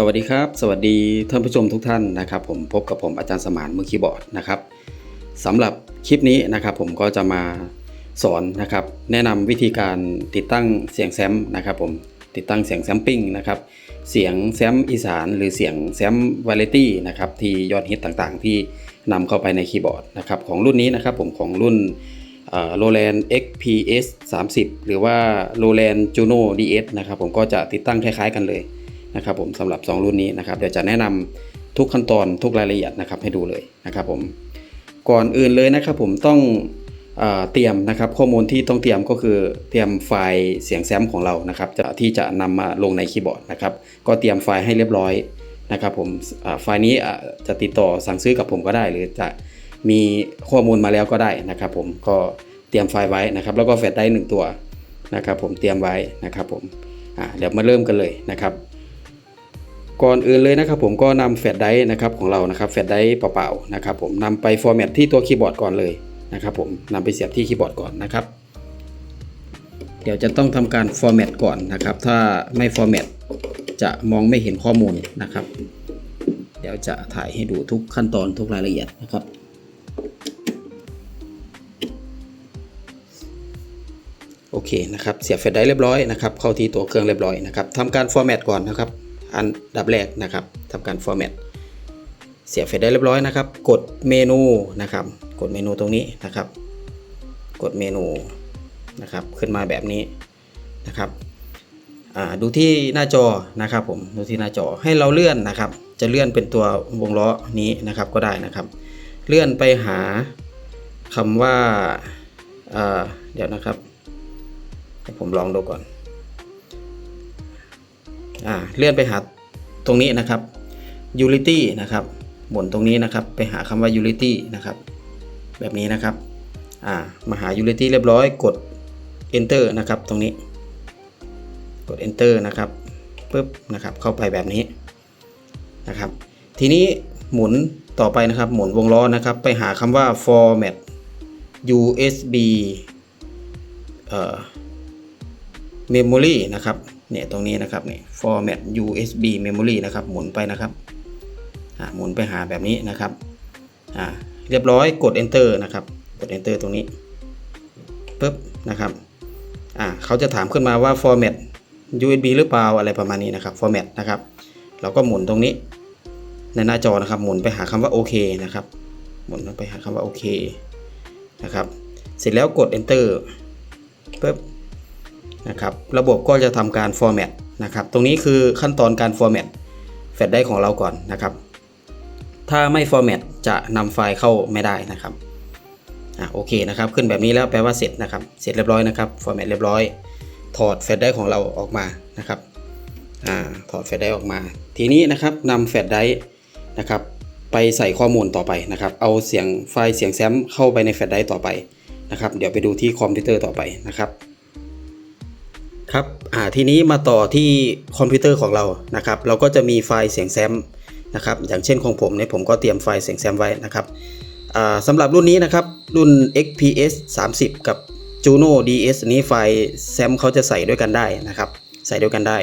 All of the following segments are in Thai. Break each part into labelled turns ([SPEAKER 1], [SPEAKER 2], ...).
[SPEAKER 1] สวัสดีครับ สวัสดีท่านผู้ชมทุกท่านนะครับ ผมพบกับผมอาจารย์สมานมือคีย์บอร์ดนะครับสำหรับคลิปนี้นะครับ ผมก็จะมาสอนนะครับ แนะนำวิธีการติดตั้งเสียงแซมนะครับ ผมติดตั้งเสียงแซมปิ้งนะครับ เสียงแซมอีสาน หรือเสียงแซมวาเลตี้นะครับที่ยอดฮิตต่างๆ ที่นำเข้าไปในคีย์บอร์ดนะครับของรุ่นนี้นะครับ ผมของรุ่นโรแลนด์ XPS 30 หรือว่า Roland Juno DS นะครับ ผมก็จะติดตั้งคล้าย ๆ กันเลย นะครับผมสำหรับ 2 รุ่นนี้นะครับเดี๋ยวจะแนะนำทุกขั้นตอนทุกรายละเอียดนะครับให้ดูเลยนะครับผมก่อนอื่นเลยนะครับผมต้องเอเตรียมนะครับข้อมูลที่ต้องเตรียมก็คือเตรียมไฟล์เสียงแซมของเรานะครับที่จะนำมาลงในคีย์บอร์ดนะครับก็เตรียมไฟล์ให้เรียบร้อยนะครับผมไฟล์นี้จะติดต่อสั่งซื้อกับผมก็ได้ หรือจะมีข้อมูลมาแล้วก็ได้นะครับผมก็เตรียมไฟล์ไว้นะครับแล้วก็แฟลชไดร์หนึ่งตัวนะครับผมเตรียมไว้นะครับผมเดี๋ยวมาเริ่มกันเลยนะครับ ก่อนอื่นเลยนะครับผมก็นำแฟลชไดร์นะครับของเรานะครับแฟลชไดร์เปล่าๆนะครับผมนำไปฟอร์แมตที่ตัวคีย์บอร์ดก่อนเลยนะครับผมนำไปเสียบที่คีย์บอร์ดก่อนนะครับ เดี๋ยวจะต้องทำการฟอร์แมตก่อนนะครับ ถ้าไม่ฟอร์แมตจะมองไม่เห็นข้อมูลนะครับ เดี๋ยวจะถ่ายให้ดูทุกขั้นตอนทุกรายละเอียดนะครับโอเคนะครับเสียบแฟลชไดร์เรียบร้อยนะครับเข้าที่ตัวเครื่องเรียบร้อยนะครับทำการฟอร์แมตก่อนนะครับ อันดับแรกนะครับทำการฟอร์แมตเสียบแฟลชไดร์เรียบร้อยนะครับ กดเมนูนะครับ กดเมนูตรงนี้นะครับ กดเมนูนะครับ ขึ้นมาแบบนี้นะครับดูที่หน้าจอนะครับผมดูที่หน้าจอให้เราเลื่อนนะครับ จะเลื่อนเป็นตัววงล้อนี้นะครับก็ได้นะครับ เลื่อนไปหาคำว่าอ่าเดี๋ยวนะครับให้ผมลองดูก่อน อ่าเลื่อนไปหาตรงนี้นะครับ utility นะครับหมุนตรงนี้นะครับ ไปหาคำว่า utility นะครับ แบบนี้นะครับอ่ามาหา utility เรียบร้อยกด enter นะครับตรงนี้ กด enter นะครับปึ๊บนะครับเข้าไปแบบนี้นะครับ ทีนี้หมุนต่อไปนะครับหมุนวงล้อนะครับ ไปหาคำว่า format USB เอ่อ memory นะครับ เนี่ยตรงนี้นะครับเนี่ย format USB memory นะครับ หมุนไปนะครับอ่าหมุนไปหาแบบนี้นะครับอ่าเรียบร้อยกด enter นะครับ กด enter ตรงนี้ปึ๊บนะครับอ่าเขาจะถามขึ้นมาว่า format USB หรือเปล่าอะไรประมาณนี้นะครับ format นะครับเราก็หมุนตรงนี้ ในหน้าจอนะครับ หมุนไปหาคำว่าโอเคนะครับ หมุนไปหาคำว่าโอเคนะครับ เสร็จแล้วกด enter ปึ๊บ นะครับระบบก็จะทำการ format นะครับตรงนี้คือขั้นตอนการ format แฟลชไดร์ของเราก่อนนะครับ ถ้าไม่ format จะนำไฟล์เข้าไม่ได้นะครับอะโอเคนะครับขึ้นแบบนี้แล้วแปลว่าเสร็จนะครับเสร็จเรียบร้อยนะครับ format เรียบร้อย ถอดแฟลชไดร์ของเราออกมานะครับอ่าถอดแฟลชไดร์ออกมา ทีนี้นะครับนำแฟลชไดร์นะครับไปใส่ข้อมูลต่อไปนะครับ เอาเสียงไฟล์เสียงแซมเข้าไปในแฟลชไดร์ต่อไปนะครับ เดี๋ยวไปดูที่คอมพิวเตอร์ต่อไปนะครับ ครับอ่าทีนี้มาต่อที่คอมพิวเตอร์ของเรานะครับ เราก็จะมีไฟล์เสียงแซมนะครับ อย่างเช่นของผมเนี่ยผมก็เตรียมไฟล์เสียงแซมไว้นะครับอ่าสำหรับรุ่นนี้นะครับ รุ่น XPS 30 กับ Juno DS นี้ไฟล์แซมเขาจะใส่ด้วยกันได้นะครับ ใส่ด้วยกันได้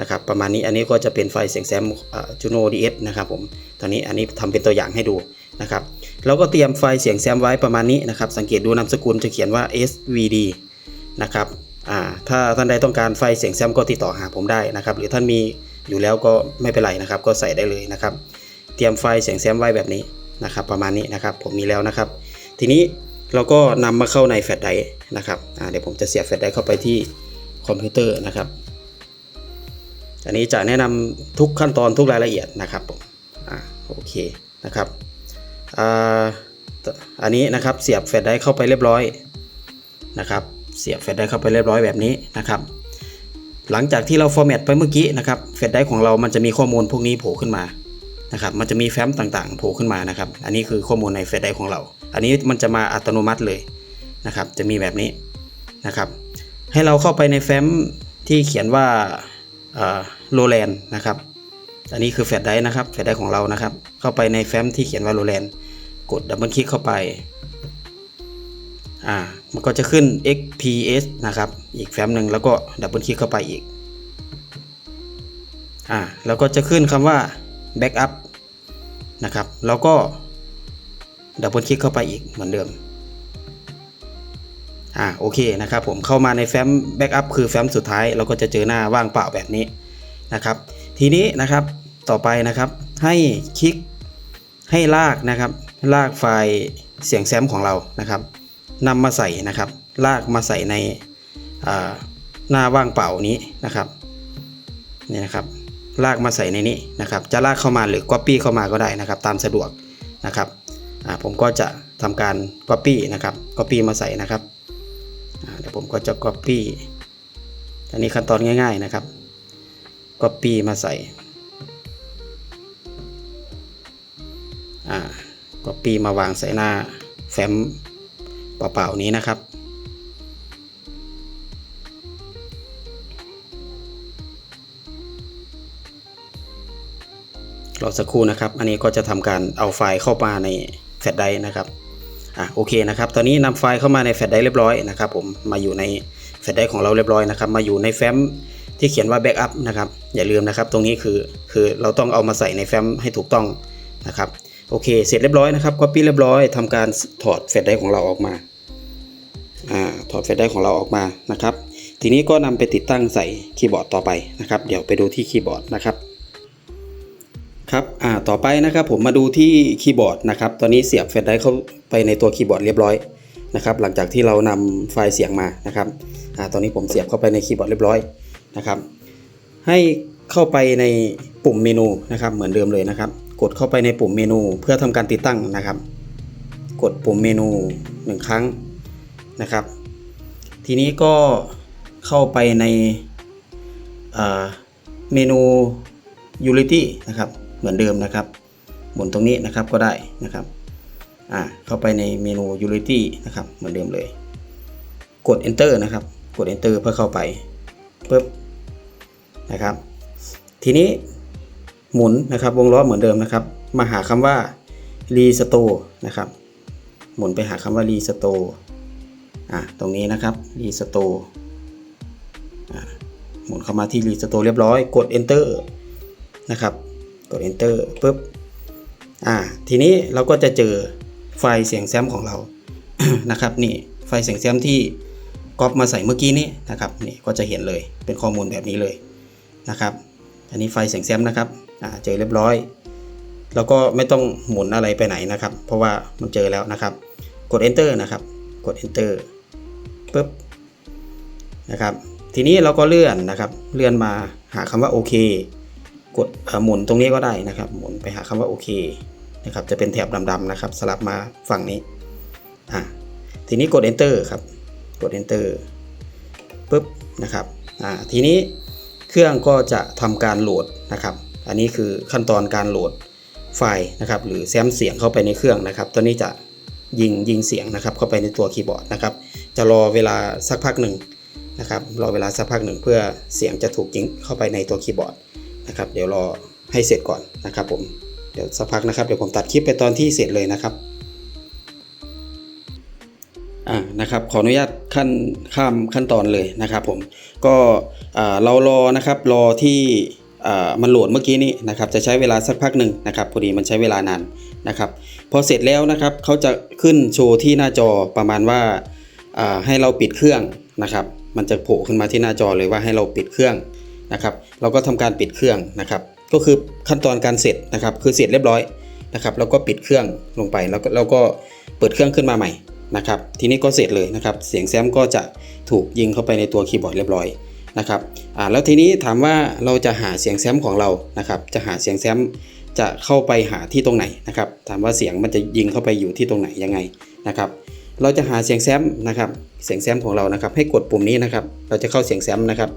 [SPEAKER 1] นะครับประมาณนี้อันนี้ก็จะเป็นไฟล์เสียงแซมอ่ Juno DS นะครับผมตอนนี้อันนี้ทำเป็นตัวอย่างให้ดูนะครับเราก็เตรียมไฟล์เสียงแซมไว้ประมาณนี้นะครับ สังเกตดูนามสกุลจะเขียนว่า SVD นะครับ อ่าถ้าท่านใดต้องการไฟเสียงแซมก็ติดต่อหาผมได้นะครับ หรือท่านมีอยู่แล้วก็ไม่เป็นไรนะครับ ก็ใส่ได้เลยนะครับ เตรียมไฟเสียงแซมไว้แบบนี้นะครับ ประมาณนี้นะครับ ผมมีแล้วนะครับ ทีนี้เราก็นำมาเข้าในแฟลชไดร์นะครับเดี๋ยวผมจะเสียบแฟลชไดร์เข้าไปที่คอมพิวเตอร์นะครับ อันนี้จะแนะนำทุกขั้นตอนทุกรายละเอียดนะครับผมอ่าโอเคนะครับอ่าอันนี้นะครับเสียบแฟลชไดร์เข้าไปเรียบร้อยนะครับ เสียบแฟลชไดร์เข้าไปเรียบร้อยแบบนี้นะครับ หลังจากที่เราฟอร์แมตไปเมื่อกี้นะครับแฟลชไดร์ของเรามันจะมีข้อมูลพวกนี้โผล่ขึ้นมานะครับ มันจะมีแฟ้มต่างๆ โผล่ขึ้นมานะครับ อันนี้คือข้อมูลในแฟลชไดร์ของเรา อันนี้มันจะมาอัตโนมัติเลยนะครับ จะมีแบบนี้นะครับ ให้เราเข้าไปในแฟ้มที่เขียนว่าโรแลนนะครับ อันนี้คือแฟลชไดร์นะครับแฟลชไดร์ของเรานะครับ เข้าไปในแฟ้มที่เขียนว่าโรแลนกดดับเบิลคลิกเข้าไป อ่า มันก็จะขึ้น XPS นะครับ อีกแฟ้มหนึ่งแล้วก็ดับเบิลคลิกเข้าไปอีก อ่า แล้วก็จะขึ้นคำว่า backup นะครับ แล้วก็ดับเบิลคลิกเข้าไปอีกเหมือนเดิม อ่า โอเคนะครับผมเข้ามาในแฟ้ม backup คือแฟ้มสุดท้าย เราก็จะเจอหน้าว่างเปล่าแบบนี้นะครับ ทีนี้นะครับ ต่อไปนะครับ ให้คลิกให้ลากนะครับ ลากไฟล์เสียงแซมของเรานะครับ นำมาใส่นะครับลากมาใส่ในหน้าว่างเปล่านี้นะครับนี่นะครับ ลากมาใส่ในนี้นะครับ จะลากเข้ามาหรือ Copy เข้ามาก็ได้นะครับ ตามสะดวกนะครับผมก็จะทำการ Copy นะครับ Copy มาใส่นะครับเดี๋ยวผมก็จะ Copy อันนี้ขั้นตอนง่าย ๆนะครับ Copy มาใส่อ่า Copy มาวางใส่หน้าแฟ้ม เปล่าๆนี้นะครับ รอสักครู่นะครับ อันนี้ก็จะทำการเอาไฟล์เข้ามาในแฟลชไดร์นะครับอะโอเคนะครับตอนนี้นำไฟล์เข้ามาในแฟลชไดร์เรียบร้อยนะครับผมมาอยู่ในแฟลชไดร์ของเราเรียบร้อยนะครับมาอยู่ในแฟ้มที่เขียนว่าแบ็กอัพนะครับอย่าลืมนะครับ ตรงนี้คือคือเราต้องเอามาใส่ในแฟ้มให้ถูกต้องนะครับ โอเค เสร็จเรียบร้อยนะครับ copy เรียบร้อยทำการถอดแฟลชไดร์ของเราออกมาอ่าถอดแฟลชไดร์ของเราออกมานะครับ ทีนี้ก็นำไปติดตั้งใส่คีย์บอร์ดต่อไปนะครับ เดี๋ยวไปดูที่คีย์บอร์ดนะครับครับอ่าต่อไปนะครับผมมาดูที่คีย์บอร์ดนะครับ ตอนนี้เสียบแฟลชไดร์เข้าไปในตัวคีย์บอร์ดเรียบร้อยนะครับ หลังจากที่เรานำไฟล์เสียงมานะครับอ่าตอนนี้ผมเสียบเข้าไปในคีย์บอร์ดเรียบร้อยนะครับ ให้เข้าไปในปุ่มเมนูนะครับเหมือนเดิมเลยนะครับ กดเข้าไปในปุ่มเมนูเพื่อทำการติดตั้งนะครับ กดปุ่มเมนูหนึ่งครั้งนะครับ ทีนี้ก็เข้าไปในเมนู Unity นะครับเหมือนเดิมนะครับหมุนตรงนี้นะครับก็ได้นะครับอ่าเข้าไปในเมนู Unity นะครับเหมือนเดิมเลย กด Enter นะครับ กด Enter เพื่อเข้าไปปึ๊บนะครับ ทีนี้ หมุนนะครับ วงล้อเหมือนเดิมนะครับ มาหาคำว่า Restore นะครับ หมุนไปหาคำว่า Restore อ่าตรงนี้นะครับ Restore อ่าหมุนเข้ามาที่ Restore เรียบร้อย กด Enter นะครับ กด Enter ปุ๊บอ่าทีนี้เราก็จะเจอไฟล์เสียงแซมของเรานะครับนี่ไฟล์เสียงแซมที่ก๊อปมาใส่เมื่อกี้นี้นะครับนี่ก็จะเห็นเลยเป็นข้อมูลแบบนี้เลยนะครับ อันนี้ไฟล์เสียงแซมนะครับ เจอเรียบร้อย แล้วก็ไม่ต้องหมุนอะไรไปไหนนะครับ เพราะว่ามันเจอแล้วนะครับ กด Enter นะครับ กด Enter ปุ๊บนะครับ ทีนี้เราก็เลื่อนนะครับ เลื่อนมาหาคำว่าโอเค กดหมุนตรงนี้ก็ได้นะครับ หมุนไปหาคำว่าโอเคนะครับ จะเป็นแถบดำๆนะครับ สลับมาฝั่งนี้อะทีนี้กด enter ครับ กด enter ปุ๊บนะครับอ่าทีนี้เครื่องก็จะทำการโหลดนะครับ อันนี้คือขั้นตอนการโหลดไฟล์นะครับ หรือแซมเสียงเข้าไปในเครื่องนะครับ ตัวนี้จะยิงยิงเสียงนะครับ เข้าไปในตัวคีย์บอร์ดนะครับ จะรอเวลาสักพักหนึ่งนะครับ รอเวลาสักพักหนึ่งเพื่อเสียงจะถูกยิงเข้าไปในตัวคีย์บอร์ดนะครับ เดี๋ยวรอให้เสร็จก่อนนะครับ ผม เดี๋ยวสักพักนะครับ เดี๋ยวผมตัดคลิปไปตอนที่เสร็จเลยนะครับอ่านะครับขออนุญาตขั้นข้ามขั้นตอนเลยนะครับผมก็อ่าเรารอนะครับรอที่ มันโหลดเมื่อกี้นี้นะครับจะใช้เวลาสักพักหนึ่งนะครับพอดีมันใช้เวลานานนะครับพอเสร็จแล้วนะครับเขาจะขึ้นโชว์ที่หน้าจอประมาณว่าให้เราปิดเครื่องนะครับ มันจะโผล่ขึ้นมาที่หน้าจอเลยว่าให้เราปิดเครื่องนะครับ เราก็ทำการปิดเครื่องนะครับ ก็คือขั้นตอนการเสร็จนะครับ คือเสร็จเรียบร้อยนะครับ แล้วก็ปิดเครื่องลงไปแล้วก็แล้วก็เปิดเครื่องขึ้นมาใหม่นะครับ ทีนี้ก็เสร็จเลยนะครับ เสียงแซมก็จะถูกยิงเข้าไปในตัวคีย์บอร์ดเรียบร้อย นะครับอ่าแล้วทีนี้ถามว่าเราจะหาเสียงแซมของเรานะครับจะหาเสียงแซมจะเข้าไปหาที่ตรงไหนนะครับถามว่าเสียงมันจะยิงเข้าไปอยู่ที่ตรงไหนยังไงนะครับเราจะหาเสียงแซมนะครับเสียงแซมของเรานะครับ ให้กดปุ่มนี้นะครับ เราจะเข้าเสียงแซมนะครับ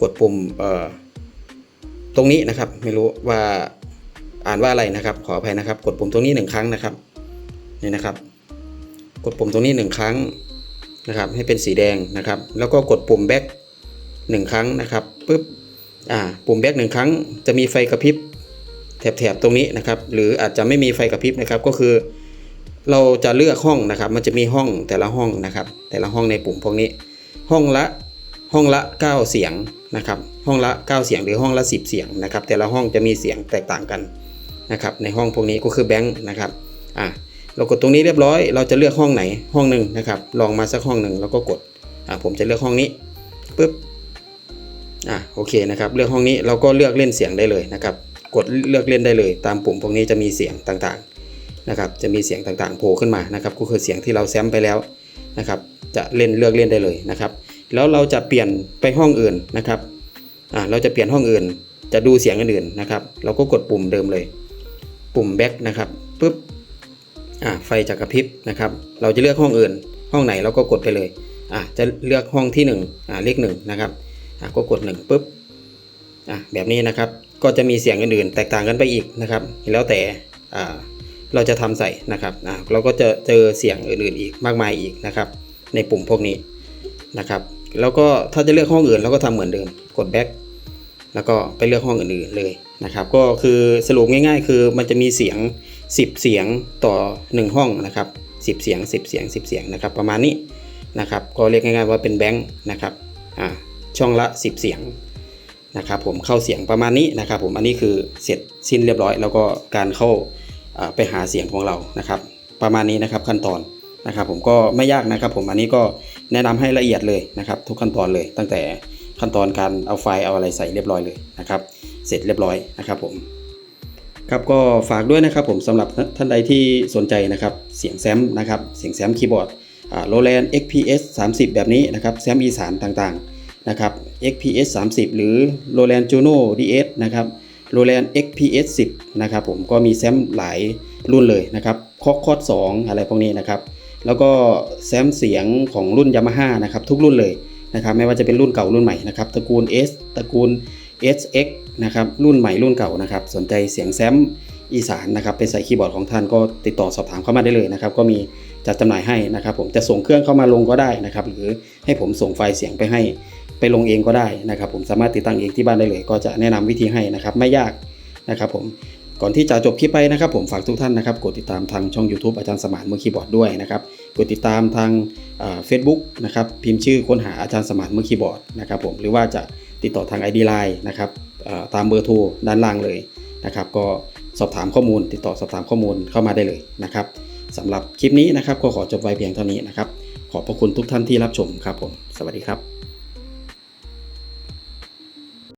[SPEAKER 1] กดปุ่มเออตรงนี้นะครับไม่รู้ว่าอ่านว่าอะไรนะครับ ขออภัยนะครับ กดปุ่มตรงนี้1ครั้งนะครับนี่นะครับ กดปุ่มตรงนี้1ครั้งนะครับ ให้เป็นสีแดงนะครับ แล้วก็กดปุ่ม back หนึ่งครั้งนะครับปุ๊บอ่าปุ่มแบ็กหนึ่งครั้งจะมีไฟกระพริบแถบๆตรงนี้นะครับ หรืออาจจะไม่มีไฟกระพริบนะครับก็คือ เราจะเลือกห้องนะครับ มันจะมีห้องแต่ละห้องนะครับ แต่ละห้องในปุ่มพวกนี้ ห้องละห้องละ 9 เสียงนะครับ ห้องละ 9 เสียงหรือห้องละ 10 เสียงนะครับ แต่ละห้องจะมีเสียงแตกต่างกันนะครับ ในห้องพวกนี้ก็คือแบงค์นะครับอะเรากดตรงนี้เรียบร้อย เราจะเลือกห้องไหนห้องหนึ่งนะครับ ลองมาสักห้องหนึ่งแล้วก็กดอะผมจะเลือกห้องนี้ปุ๊บ อะโอเคนะครับเลือกห้องนี้เราก็เลือกเล่นเสียงได้เลยนะครับ กดเลือกเล่นได้เลย ตามปุ่มพวกนี้จะมีเสียงต่างๆนะครับ จะมีเสียงต่างๆโผล่ขึ้นมานะครับ ก็คือเสียงที่เราแซมไปแล้วนะครับ จะเล่นเลือกเล่นได้เลยนะครับ แล้วเราจะเปลี่ยนไปห้องอื่นนะครับอ่าเราจะเปลี่ยนห้องอื่น จะดูเสียงอื่นๆนะครับ เราก็กดปุ่มเดิมเลย ปุ่ม back นะครับปุ๊บอ่าไฟจะกระพริบนะครับ เราจะเลือกห้องอื่น ห้องไหนเราก็กดไปเลยอ่าจะเลือกห้องที่1อ่าเลข1นะครับ ก็กด1ปุ๊บอ่าแบบนี้นะครับก็จะมีเสียงอื่นๆ แตกต่างกันไปอีกนะครับ แล้วแต่อ่าเราจะทำใส่นะครับอ่าเราก็จะเจอเสียงอื่นๆอีกมากมายอีกนะครับ ในปุ่มพวกนี้นะครับ แล้วก็ถ้าจะเลือกห้องอื่นเราก็ทำเหมือนเดิมกด back แล้วก็ไปเลือกห้องอื่นๆเลยนะครับ ก็คือสรุปง่าย ๆ คือมันจะมีเสียง 10 เสียงต่อ 1 ห้องนะครับ10 เสียง 10 เสียง 10 เสียงนะครับ ประมาณนี้นะครับ ก็เรียกง่ายๆว่าเป็นแบงค์นะครับอ่า ช่องละ 10 เสียงนะครับผมเข้าเสียงประมาณนี้นะครับผมอันนี้คือเสร็จสิ้นเรียบร้อย แล้วก็การเข้าไปหาเสียงของเรานะครับ ประมาณนี้นะครับขั้นตอนนะครับผมก็ไม่ยากนะครับผมอันนี้ก็แนะนำให้ละเอียดเลยนะครับ ทุกขั้นตอนเลย ตั้งแต่ขั้นตอนการเอาไฟล์เอาอะไรใส่เรียบร้อยเลยนะครับ เสร็จเรียบร้อยนะครับผมครับก็ฝากด้วยนะครับผมสำหรับท่านใดที่สนใจนะครับเสียงแซมนะครับเสียงแซมคีย์บอร์ดโรแลนด์ XPS 30 แบบนี้นะครับแซมอีสานต่างๆ นะครับ XPS 30 หรือ Roland Juno DS นะครับ Roland XPS 10 นะครับผมก็มีแซมหลายรุ่นเลยนะครับคอกคอด2อะไรพวกนี้นะครับ แล้วก็แซมเสียงของรุ่น Yamaha นะครับทุกรุ่นเลยนะครับไม่ว่าจะเป็นรุ่นเก่ารุ่นใหม่นะครับตระกูล S ตระกูล SX นะครับรุ่นใหม่รุ่นเก่านะครับสนใจเสียงแซมอีสานนะครับเป็นใส่คีย์บอร์ดของท่านก็ติดต่อสอบถามเข้ามาได้เลยนะครับก็มีจัดจำหน่ายให้นะครับผมจะส่งเครื่องเข้ามาลงก็ได้นะครับหรือให้ผมส่งไฟล์เสียงไปให้ ไปลงเองก็ได้นะครับ ผมสามารถติดตั้งเองที่บ้านได้เลย ก็จะแนะนำวิธีให้นะครับ ไม่ยากนะครับ ผมก่อนที่จะจบคลิปไปนะครับ ผมฝากทุกท่านนะครับกดติดตามทางช่อง YouTube อาจารย์สมานมือคีย์บอร์ดด้วยนะครับกดติดตามทางเฟซบุ๊กนะครับพิมพ์ชื่อค้นหาอาจารย์สมานมือคีย์บอร์ดนะครับผมหรือว่าจะติดต่อทาง ID Line นะครับตามเบอร์โทรด้านล่างเลยนะครับก็สอบถามข้อมูล ติดต่อสอบถามข้อมูลเข้ามาได้เลยนะครับสำหรับคลิปนี้นะครับก็ขอจบไว้เพียงเท่านี้นะครับขอบพระคุณทุกท่านที่รับชมครับผม สวัสดีครับ